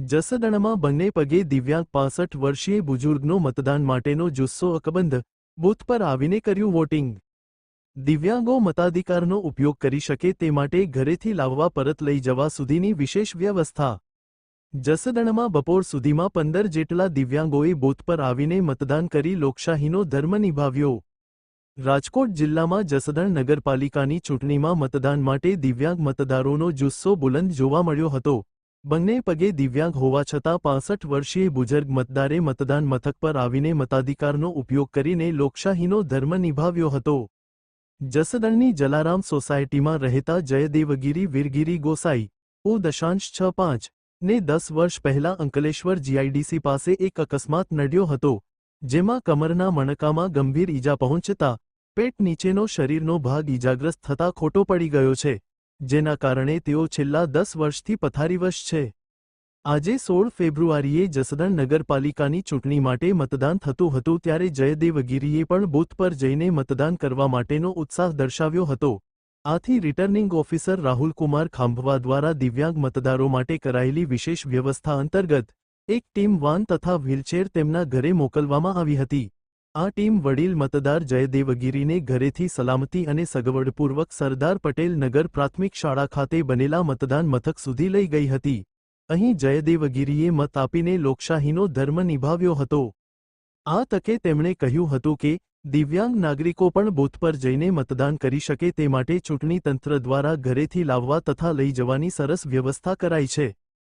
જસદણમાં બંને પગે દિવ્યાંગ પાસઠ વર્ષીય બુજુર્ગનો મતદાન માટેનો જુસ્સો અકબંધ, બૂથ પર આવીને કર્યું વોટિંગ. દિવ્યાંગો મતાધિકારનો ઉપયોગ કરી શકે તે માટે ઘરેથી લાવવા પરત લઈ જવા સુધીની વિશેષ વ્યવસ્થા. જસદણમાં બપોર સુધીમાં પંદર જેટલા દિવ્યાંગોએ બૂથ પર આવીને મતદાન કરી લોકશાહીનો ધર્મ નિભાવ્યો. રાજકોટ જિલ્લામાં જસદણ નગરપાલિકાની ચૂંટણીમાં મતદાન માટે દિવ્યાંગ મતદારોનો જુસ્સો બુલંદ જોવા મળ્યો હતો. બંને પગે દિવ્યાંગ હોવા છતાં પાસઠ વર્ષીય બુજુર્ગ મતદારે મતદાન મથક પર આવીને મતાધિકારનો ઉપયોગ કરીને લોકશાહીનો ધર્મ નિભાવ્યો હતો. જસદણની જલારામ સોસાયટીમાં રહેતા જયદેવગીરી વીરગીરી ગોસાઈ ઓ દશાંશ છ પાંચ, ને દસ વર્ષ પહેલા અંકલેશ્વર જીઆઈડીસી પાસે એક અકસ્માત નડ્યો હતો, જેમાં કમરના મણકામાં ગંભીર ઈજા પહોંચતા, પેટ નીચેનો શરીરનો ભાગ ઈજાગ્રસ્ત થતા ખોટો પડી ગયો છે. જેના કારણે તેઓ છેલ્લા દસ વર્ષથી પથારીવશ છે. આજે સોળ ફેબ્રુઆરીએ જસદણ નગરપાલિકાની ચૂંટણી માટે મતદાન થતું હતું ત્યારે જયદેવગીરીએ પણ બૂથ પર જઈને મતદાન કરવા માટેનો ઉત્સાહ દર્શાવ્યો હતો. આથી રિટર્નિંગ ઓફિસર રાહુલકુમાર ખાંભવા દ્વારા દિવ્યાંગ મતદારો માટે કરાયેલી વિશેષ વ્યવસ્થા અંતર્ગત એક ટીમ વાન તથા વ્હીલચેર તેમના ઘરે મોકલવામાં આવી હતી. આ ટીમ વડીલ મતદાર જયદેવગીરીને ઘરેથી સલામતી અને સગવડપૂર્વક સરદાર પટેલ નગર પ્રાથમિક શાળા ખાતે બનેલા મતદાન મથક સુધી લઈ ગઈ હતી. અહીં જયદેવગીરીએ મત આપીને લોકશાહીનો ધર્મ નિભાવ્યો હતો. આ તકે તેમણે કહ્યું હતું કે, દિવ્યાંગ નાગરિકો પણ બૂથ પર જઈને મતદાન કરી શકે તે માટે ચૂંટણી તંત્ર દ્વારા ઘરેથી લાવવા તથા લઈ જવાની સરસ વ્યવસ્થા કરાઈ છે.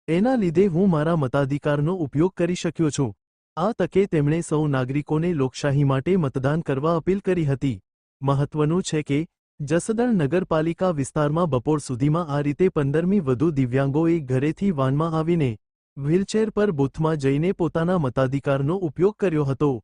એના લીધે હું મારા મતાધિકારનો ઉપયોગ કરી શક્યો છું. આ તકે તેમણે સૌ નાગરિકોને લોકશાહી માટે મતદાન કરવા અપીલ કરી હતી. મહત્વનું છે કે, જસદણ નગરપાલિકા વિસ્તારમાં બપોર સુધીમાં આ રીતે પંદરમી વધુ દિવ્યાંગોએ ઘરેથી વાનમાં આવીને, વ્હીલચેર પર બૂથમાં જઈને પોતાના મતાધિકારનો ઉપયોગ કર્યો હતો.